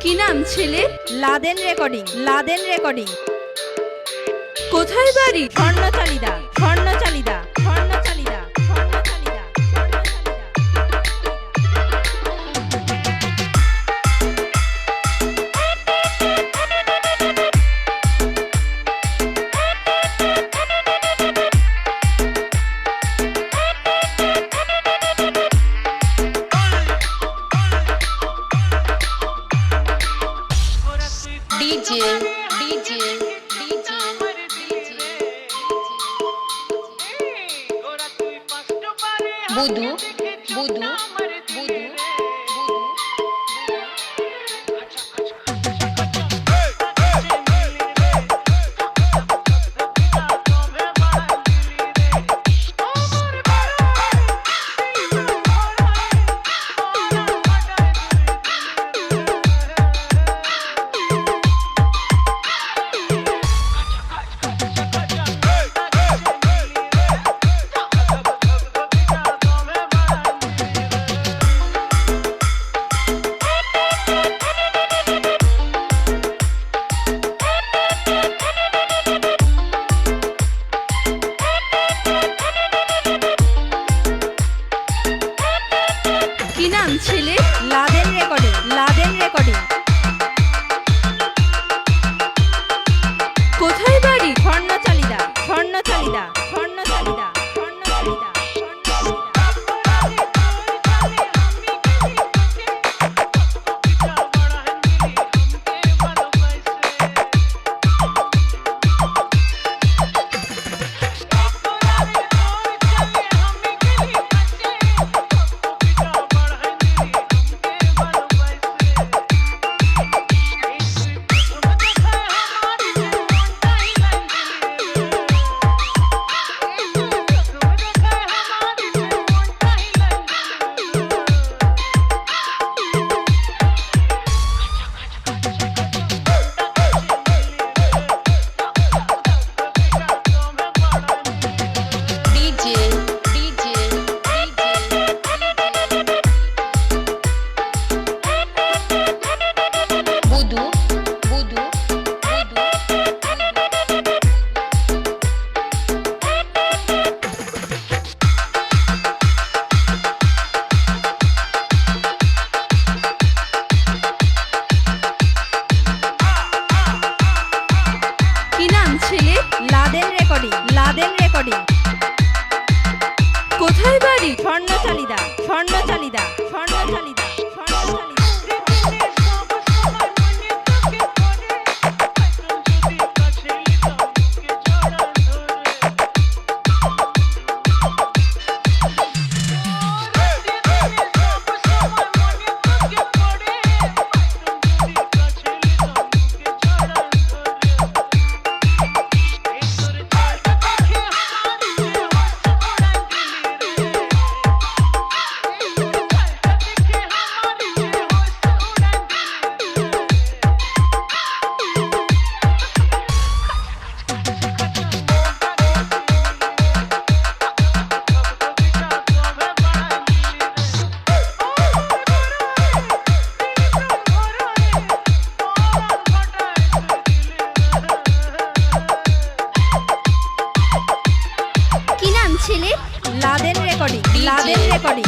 কি নাম ছেলে? Laden recording Laden recording. কোথায় বাড়ি? স্বর্ণচালিদা DJ, DJ, DJ, Budhu Budhu Budhu Budhu recording. কোথায় বাড়ি? স্বর্ণচালিদা স্বর্ণচালিদা স্বর্ণচালিদা। ছিলি লাদেন রেকর্ডিং লাদেন রেকর্ডিং।